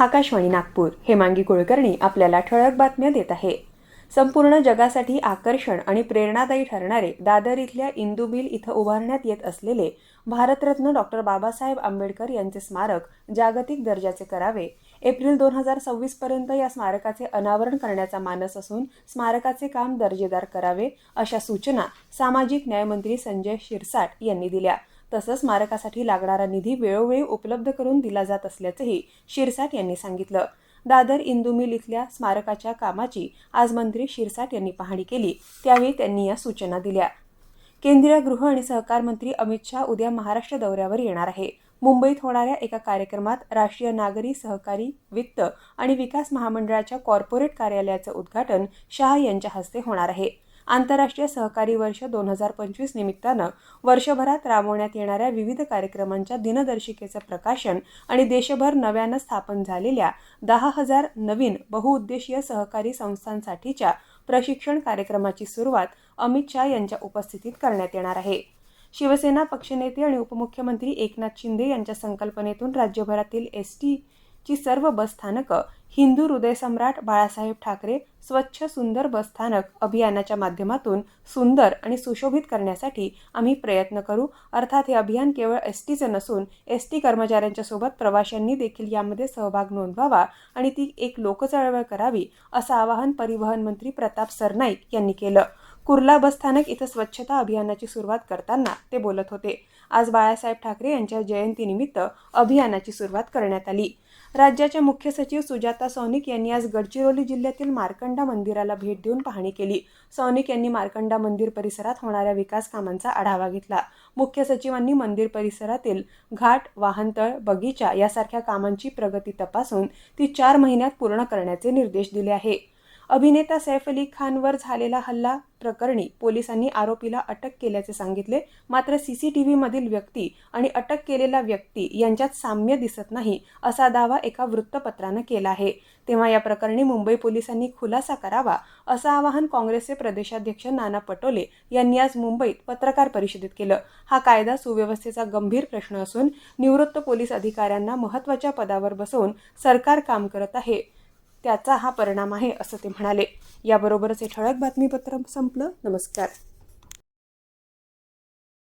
आकाशवाणी नागपूर. हेमांगी कुलकर्णी आपल्याला ठळक बातम्या देत आहे. संपूर्ण जगासाठी आकर्षण आणि प्रेरणादायी ठरणारे दादर इथल्या इंदू मिल इथं उभारण्यात येत असलेले भारतरत्न डॉक्टर बाबासाहेब आंबेडकर यांचे स्मारक जागतिक दर्जाचे करावे. एप्रिल दोन हजार सव्वीस पर्यंत या स्मारकाचे अनावरण करण्याचा मानस असून स्मारकाचे काम दर्जेदार करावे अशा सूचना सामाजिक न्यायमंत्री संजय शिरसाट यांनी दिल्या. तसंच स्मारकासाठी लागणारा निधी वेळोवेळी उपलब्ध करून दिला जात असल्याचंही शिरसाट यांनी सांगितलं. दादर इंदू मिल इथल्या स्मारकाच्या कामाची आज मंत्री शिरसाट यांनी पाहणी केली. त्यावेळी त्यांनी या सूचना दिल्या. केंद्रीय गृह आणि सहकार मंत्री अमित शहा उद्या महाराष्ट्र दौऱ्यावर येणार आहे. मुंबईत होणाऱ्या एका कार्यक्रमात राष्ट्रीय नागरी सहकारी वित्त आणि विकास महामंडळाच्या कॉर्पोरेट कार्यालयाचं उद्घाटन शहा यांच्या हस्ते होणार आहे. आंतरराष्ट्रीय सहकारी वर्ष दोन हजार पंचवीस निमित्तानं वर्षभरात राबवण्यात येणाऱ्या विविध कार्यक्रमांच्या दिनदर्शिकेचं प्रकाशन आणि देशभर नव्यानं स्थापन झालेल्या दहा हजार नवीन बहुउद्देशीय सहकारी संस्थांसाठीच्या प्रशिक्षण कार्यक्रमाची सुरुवात अमित शहा यांच्या उपस्थितीत करण्यात येणार आहे. शिवसेना पक्षनेते आणि उपमुख्यमंत्री एकनाथ शिंदे यांच्या संकल्पनेतून राज्यभरातील एस टी की सर्व बस स्थानकं हिंदू हृदयसम्राट बाळासाहेब ठाकरे स्वच्छ सुंदर बस स्थानक अभियानाच्या माध्यमातून सुंदर आणि सुशोभित करण्यासाठी आम्ही प्रयत्न करू. अर्थात हे अभियान केवळ एस टीचं नसून एस टी कर्मचाऱ्यांच्या सोबत प्रवाशांनी देखील यामध्ये सहभाग नोंदवावा आणि ती एक लोकचळवळ करावी असं आवाहन परिवहन मंत्री प्रताप सरनाईक यांनी केलं. कुर्ला बसस्थानक इथं स्वच्छता अभियानाची सुरुवात करताना ते बोलत होते. आज बाळासाहेब ठाकरे यांच्या जयंतीनिमित्त अभियानाची सुरुवात करण्यात आली. राज्याच्या मुख्य सचिव सुजाता सौनिक यांनी आज गडचिरोली जिल्ह्यातील मार्कंडा मंदिराला भेट देऊन पाहणी केली. सौनिक यांनी मार्कंडा मंदिर परिसरात होणाऱ्या विकास कामांचा आढावा घेतला. मुख्य सचिवांनी मंदिर परिसरातील घाट वाहनतळ बगीचा यासारख्या कामांची प्रगती तपासून ती चार महिन्यात पूर्ण करण्याचे निर्देश दिले आहे. अभिनेता सैफ अली खानवर झालेला हल्ला प्रकरणी पोलिसांनी आरोपीला अटक केल्याचे सांगितले. मात्र सीसीटीव्हीमधील व्यक्ती आणि अटक केलेला व्यक्ती यांच्यात साम्य दिसत नाही असा दावा एका वृत्तपत्रानं केला आहे. तेव्हा या प्रकरणी मुंबई पोलिसांनी खुलासा करावा असं आवाहन काँग्रेसचे प्रदेशाध्यक्ष नाना पटोले यांनी आज मुंबईत पत्रकार परिषदेत केलं. हा कायदा सुव्यवस्थेचा गंभीर प्रश्न असून निवृत्त पोलीस अधिकाऱ्यांना महत्त्वाच्या पदावर बसवून सरकार काम करत आहे. त्याचा हा परिणाम आहे असं ते म्हणाले. याबरोबरच हे ठळक बातमीपत्र संपलं. नमस्कार.